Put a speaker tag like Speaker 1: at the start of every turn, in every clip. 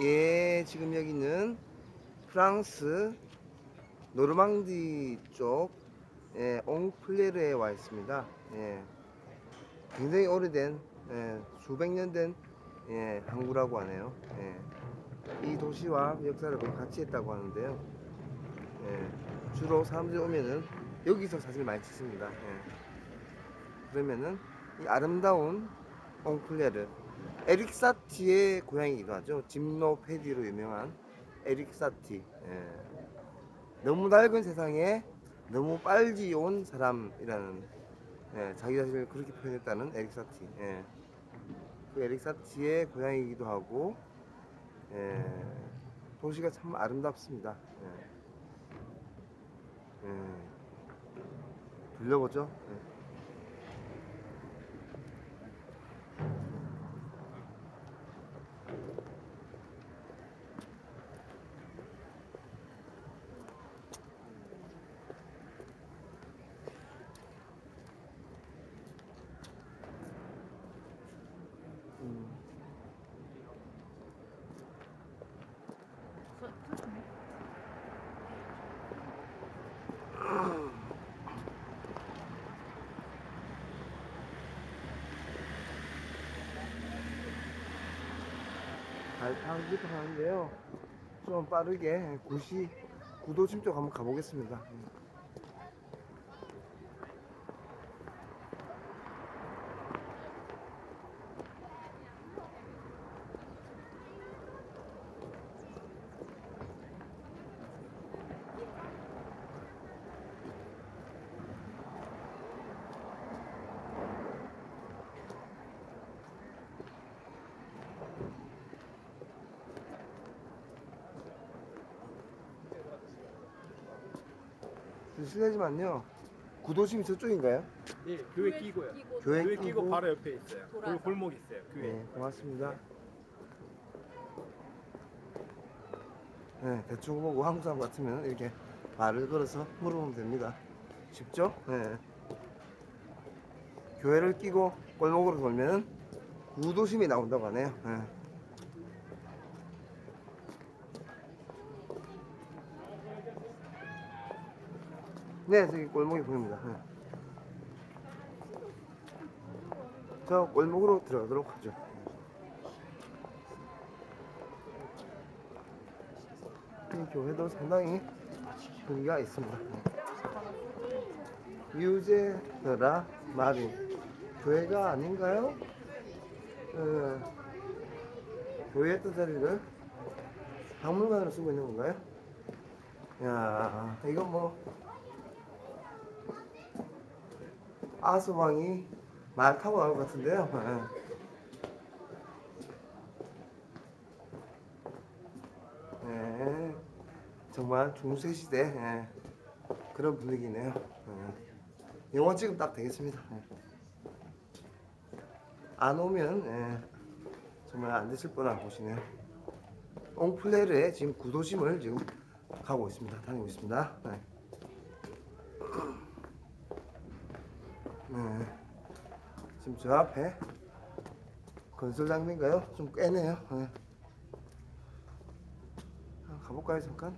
Speaker 1: 예, 지금 여기는 프랑스 노르망디 쪽 예, 옹플레르에 와 있습니다. 예, 굉장히 오래된 예, 수백 년 된 예, 항구라고 하네요. 예, 이 도시와 역사를 같이 했다고 하는데요. 예, 주로 사람들이 오면은 여기서 사진을 많이 찍습니다. 예. 그러면은 이 아름다운 옹플레르 에릭 사티의 고향이기도 하죠. 짐노 패디로 유명한 에릭 사티. 예. 너무 낡은 세상에 너무 빨리 온 사람이라는 예, 자기 자신을 그렇게 표현했다는 에릭 사티. 예. 그 에릭 사티의 고향이기도 하고 예, 도시가 참 아름답습니다. 예. 예. 들려보죠. 예. 발판부터 하는데요. 좀 빠르게 구시 구도심 쪽 한번 가보겠습니다. 실례지만요. 구도심이 저쪽인가요?
Speaker 2: 예, 교회 끼고요.
Speaker 1: 교회
Speaker 2: 교회
Speaker 1: 끼고.
Speaker 2: 끼고 바로 옆에 있어요.
Speaker 3: 돌아서.
Speaker 2: 골- 골목 있어요. 교회.
Speaker 1: 네, 고맙습니다. 네, 대충 보고 한국 사람 같으면 이렇게 말을 걸어서 물어보면 됩니다. 쉽죠? 네. 교회를 끼고 골목으로 돌면 구도심이 나온다고 하네요. 네. 네, 저기 골목이 보입니다. 네. 저 골목으로 들어가도록 하죠. 이 교회도 상당히 분위기가 있습니다. 유제더라 마리 교회가 아닌가요? 어, 교회 했던 자리를 박물관으로 쓰고 있는 건가요? 야, 이거 뭐 아수왕이 말 타고 나올 것 같은데요. 예. 예, 정말 중세 시대 예, 그런 분위기네요. 예. 영화 찍으면 딱 되겠습니다. 예. 안 오면 예, 정말 안 되실 뻔한 곳이네요. 옹플레르에 지금 구도심을 지금 가고 있습니다. 다니고 있습니다. 네. 네. 저 앞에 건설 장비인가요? 좀 꽤네요. 네. 한번 가볼까요 잠깐?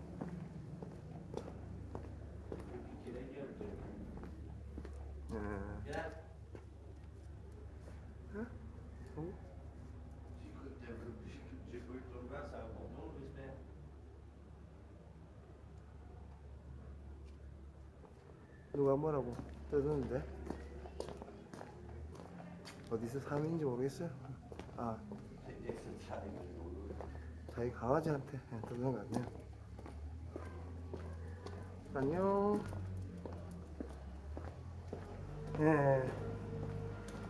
Speaker 1: 네. 네? 어? 누가 뭐라고 떠드는데 어디서 사람인지 모르겠어요. 아 자기 강아지한테 떠드는 것 같네요. 안녕. 예.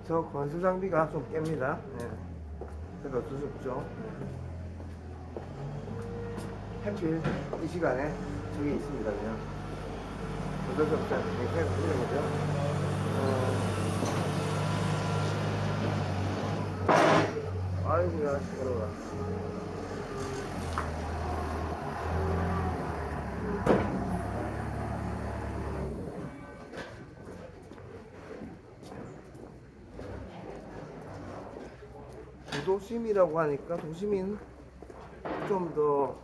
Speaker 1: 저 건설 장비가 좀 깹니다. 예. 그래도 어쩔 수 없죠. 하필 이 시간에 저기 있습니다, 그냥. 어쩔 수 없죠. 굉장히 걸리는 거죠. 어... 아이고야, 시끄러워. 도심이라고 하니까 도심인 좀 더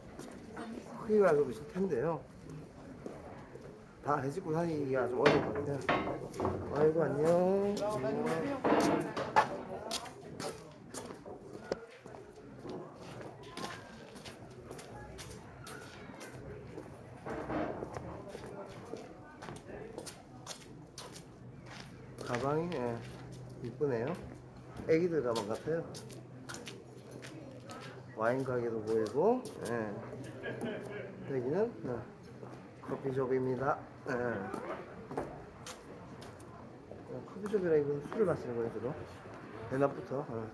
Speaker 1: 크게 가지고 있을 텐데요. 다 해집고 다니기가 좀 어려울 것 같아요. 아이고 안녕. 가방이 예, 이쁘네요. 애기들 가방 같아요. 와인 가게도 보이고, 예. 여기는 어, 커피숍입니다. 예. 어, 커피숍이라 이거 술을 마시는 거예요, 주로. 대낮부터. 어.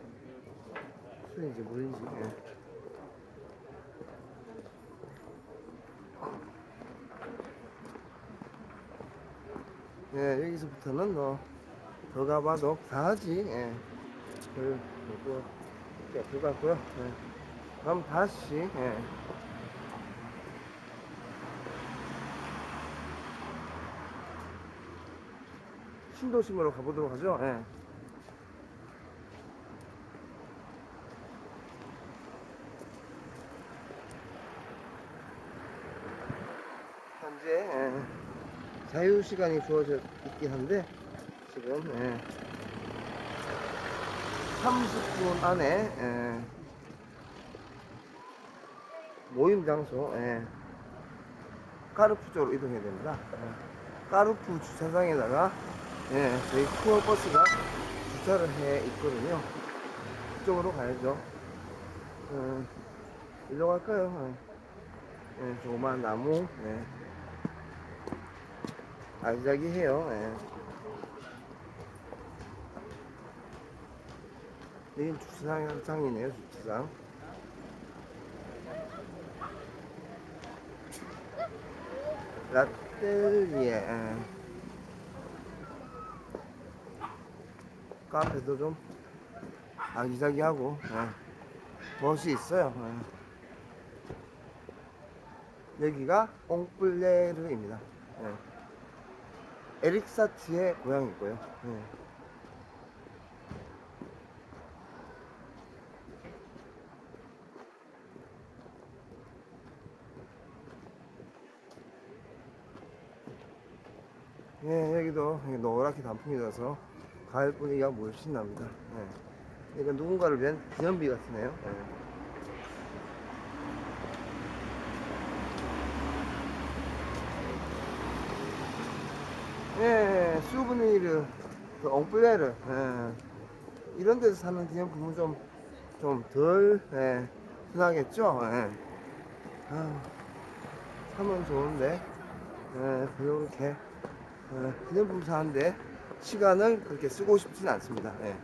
Speaker 1: 술인지 물인지. 예. 예, 여기서부터는 뭐, 더 가봐도 다 하지. 예. 꽤 없을 것 같고요. 예. 그럼 다시, 예. 신도심으로 가보도록 하죠. 예. 현재 예, 자유 시간이 주어져 있긴 한데 지금 예, 30분 안에 예, 모임 장소 예, 까르푸 쪽으로 이동해야 됩니다. 예, 까르푸 주차장에다가 예, 저희 투어 버스가 주차를 해 있거든요. 그쪽으로 가야죠. 음, 일로 갈까요? 예, 예, 조그만 나무, 예. 아기자기해요. 예. 여긴 주차장이네요, 주차장. 라떼리에 예. 카페도 좀 아기자기하고 예. 멋이 있어요. 예. 여기가 옹플레르입니다. 예. 에릭 사티의 고향이고요. 예. 예, 여기도 노랗게 단풍이 져서 가을 분위기가 물씬 납니다. 예. 이건 누군가를 위한 기념비 같으네요. 예. 예, 수브니르, 그 옹플레르, 예. 이런 데서 사는 기념품은 좀, 좀 덜, 예, 흔하겠죠? 예. 아, 사면 좋은데, 예, 이렇게, 예, 기념품 사는데 시간을 그렇게 쓰고 싶진 않습니다. 예.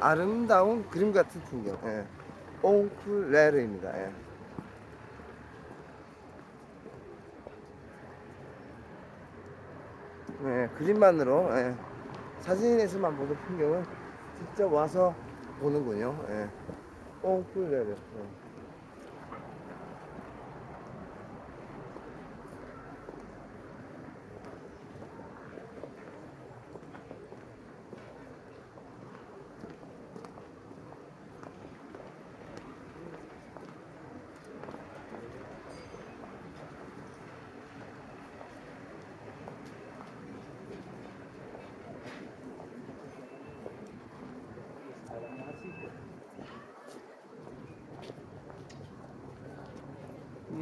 Speaker 1: 아름다운 그림 같은 풍경, 예. 옹플레르입니다. 예. 예, 그림만으로 예, 사진에서만 보던 풍경을 직접 와서 보는군요. 예. 옹플레르. 예.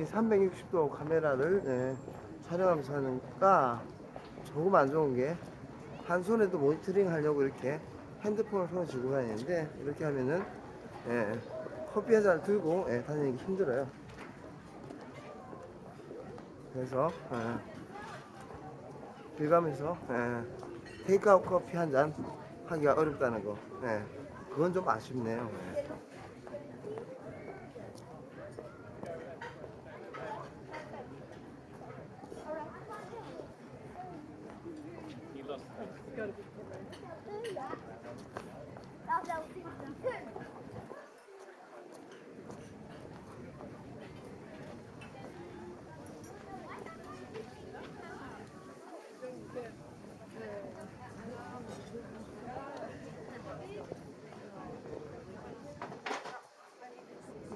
Speaker 1: 이게 360도 카메라를 예, 촬영하면서 하니까 조금 안 좋은 게 한 손에도 모니터링 하려고 이렇게 핸드폰을 손에 쥐고 다니는데 이렇게 하면은 예, 커피 한 잔 들고 예, 다니기 힘들어요. 그래서 예, 길 가면서 예, 테이크아웃 커피 한 잔 하기가 어렵다는 거. 예, 그건 좀 아쉽네요. 예.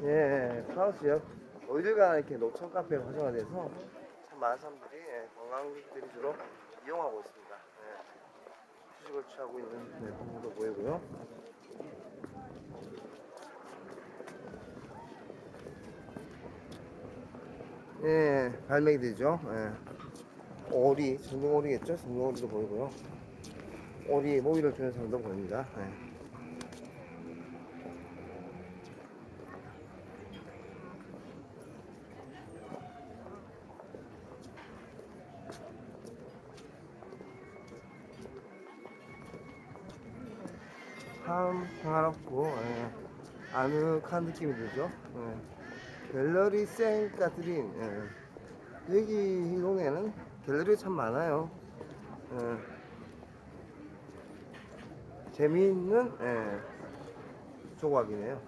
Speaker 1: 예, 카우스역 어딜 가나 이렇게 노천 카페가 활성화돼서 참 많은 사람들이 예, 관광객들이 주로 이용하고 있습니다. 예, 휴식을 취하고 있는 네, 부분도 보이고요. 예, 갈매기들이죠. 예. 오리, 전동오리겠죠? 전동오리도 보이고요. 오리 모기를 주는 사람도 보입니다. 예. 참 평화롭고 예, 아늑한 느낌이 들죠. 예. 갤러리 생 까트린 예. 여기 이 동네는 갤러리 참 많아요. 예. 재미있는 예, 조각이네요.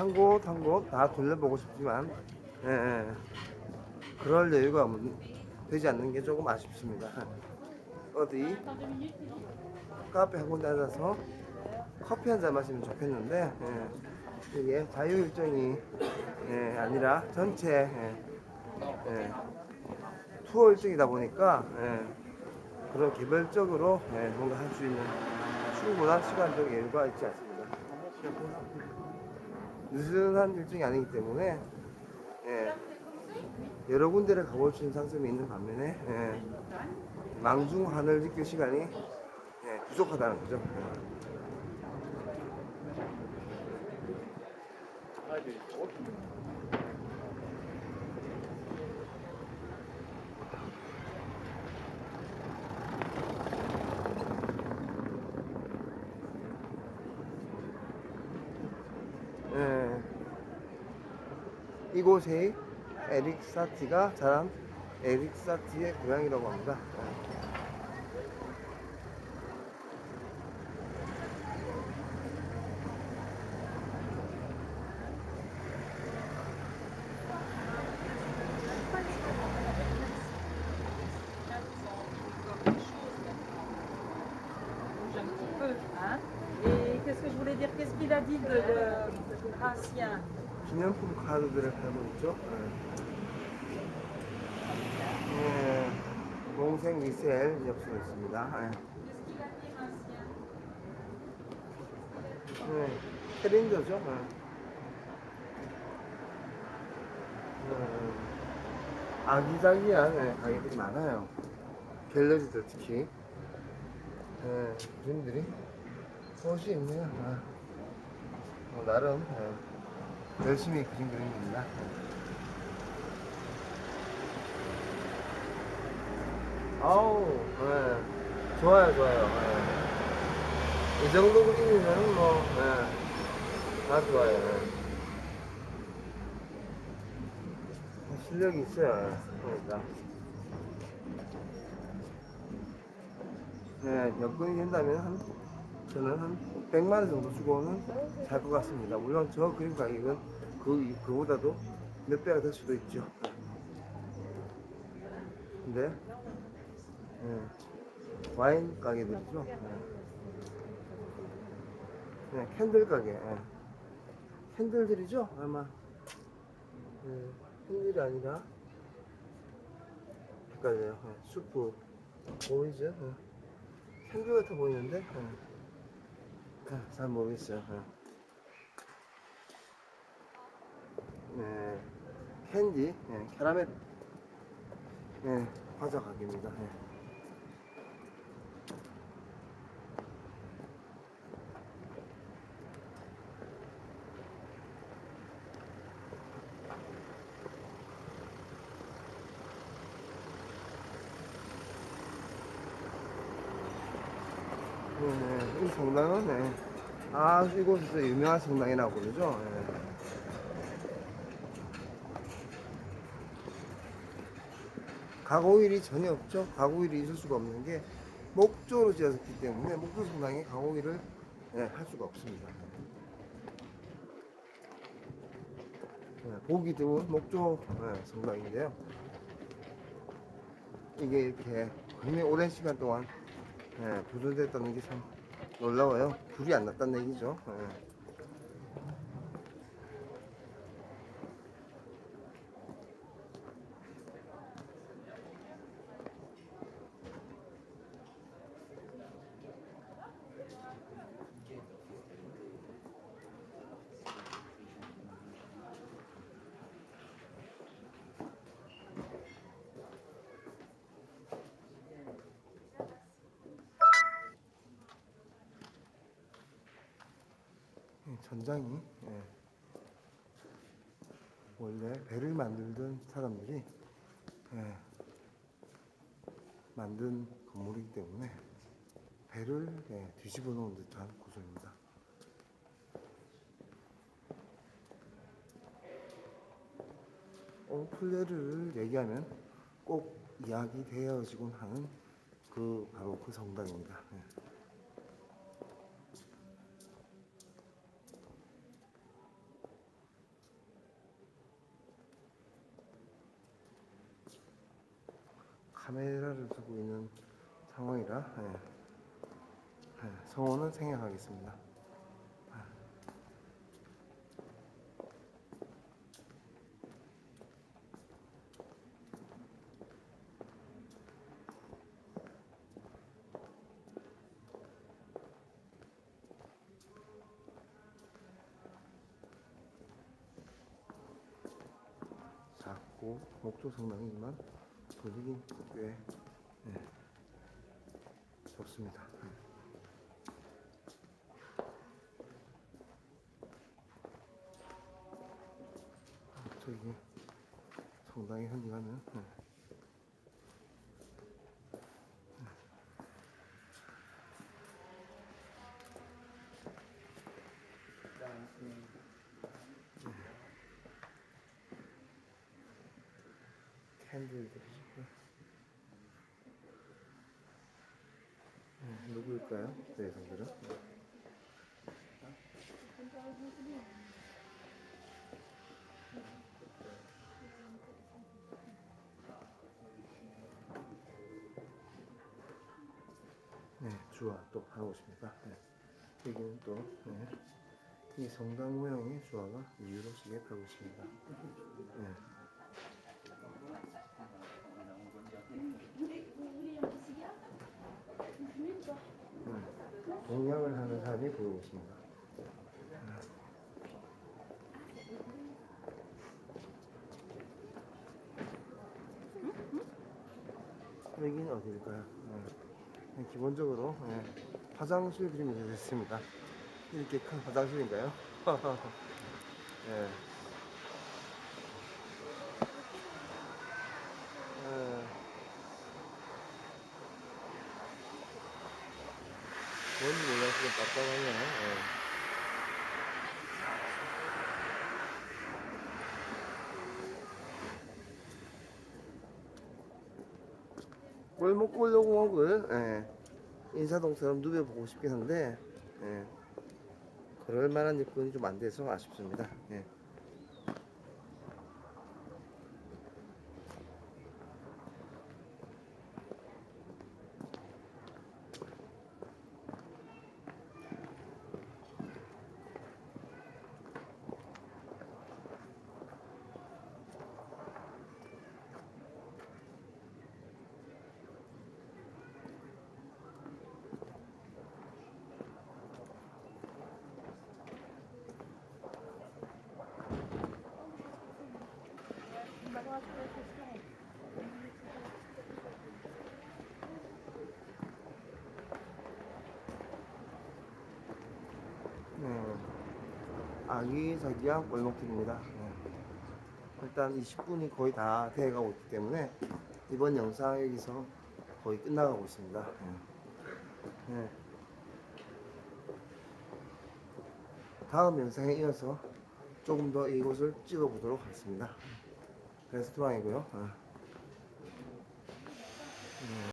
Speaker 1: 한 곳 한 곳다 둘러보고 싶지만 예, 예. 그럴 여유가 없- 되지 않는 게 조금 아쉽습니다. 어디 카페 한 군데 앉아서 커피 한 잔 마시면 좋겠는데 예. 이게 자유 일정이 예, 아니라 전체 예, 예, 투어 일정이다 보니까 예, 그런 개별적으로 예, 뭔가 할 수 있는 충분한 시간적 여유가 있지 않습니다. 느슨한 일정이 아니기 때문에 예, 여러 군데를 가볼 수 있는 장점이 있는 반면에 예, 망중한을 느낄 시간이 예, 부족하다는 거죠. 예. 예. 이곳이 에릭 사티가 자란 에릭 사티의 고향이라고 합니다.
Speaker 3: bouge un petit peu. Hein Et qu'est-ce que je voulais dire Qu'est-ce qu'il a dit de, de Gratien
Speaker 1: 기념품 카드들을 있죠. 예. 예. 동생 미셀 엽서 있습니다. 예. 예. 캐린저죠. 예. 예. 아기자기한 예, 가게들이 많아요. 갤러리들 특히. 예, 주인들이 옷이 있네요. 아. 뭐 나름 예. 열심히 그린 그림입니다. 아우, 예. 좋아요, 좋아요. 예. 이 정도 그림이면 뭐, 예. 다 좋아요. 예. 실력이 있어요. 그러니까. 네, 여건이 된다면 한, 저는 한 100만 원 정도 주고는 살 것 같습니다. 물론 저 그림 가격은 그, 그보다도 몇 배가 될 수도 있죠. 근데, 예, 와인 가게들이죠. 예. 네, 캔들 가게. 예. 캔들들이죠? 아마. 예, 캔들이 아니라, 헷갈려요. 예, 수프. 보이죠? 예. 캔들 같아 보이는데, 예. 아, 잘 모르겠어요. 예. 네, 캔디, 예, 캐러멜, 예, 과자 가게입니다. 예. 네, 네, 이 성당은 네. 아 이곳에서 유명한 성당이라고 그러죠. 예. 가고일이 전혀 없죠. 가고일이 있을 수가 없는 게 목조로 지어졌기 때문에 목조 성당에 가공기를 예, 할 수가 없습니다. 예, 보기 드문 목조 예, 성당인데요. 이게 이렇게 굉장히 오랜 시간 동안 예, 보존됐다는 게 참 놀라워요. 불이 안 났다는 얘기죠. 예. 전장이 예, 원래 배를 만들던 사람들이 예, 만든 건물이기 때문에 배를 예, 뒤집어 놓은 듯한 구조입니다. 옹플레르를 얘기하면 꼭 이야기 되어지곤 하는 그 바로 그 성당입니다. 예. 카메라를 두고 있는 상황이라 예. 예, 성원은 생략하겠습니다. 작고 목조 성당이지만 분위기 꽤 예, 좋습니다. 저기 성당에 현직하는 예. 캔들들이 있고요. 음, 누구일까요? 네, 여성들은? 네, 주화 또 하고 있습니다. 네. 여기는 또, 네. 이 성당 모양의 주화가 이유로시게 펴고 있습니다. 네. 네. 동양을 하는 사람이 보이고 있습니다. 여기는 어디일까요? 네. 기본적으로 네. 화장실 그림이 되겠습니다. 이렇게 큰 화장실인가요? 네. 네. 뭔 몰라 지금 답답하네. 예. 골목골로공원을 예. 인사동처럼 누벼보고 싶긴 한데 예. 그럴 만한 여건이 좀 안 돼서 아쉽습니다. 예. 네. 아기자기한 골목길입니다. 네. 일단 20분이 거의 다 돼가고 있기 때문에 이번 영상 여기서 거의 끝나가고 있습니다. 네. 네. 다음 영상에 이어서 조금 더 이곳을 찍어보도록 하겠습니다. 레스토랑이고요. 어.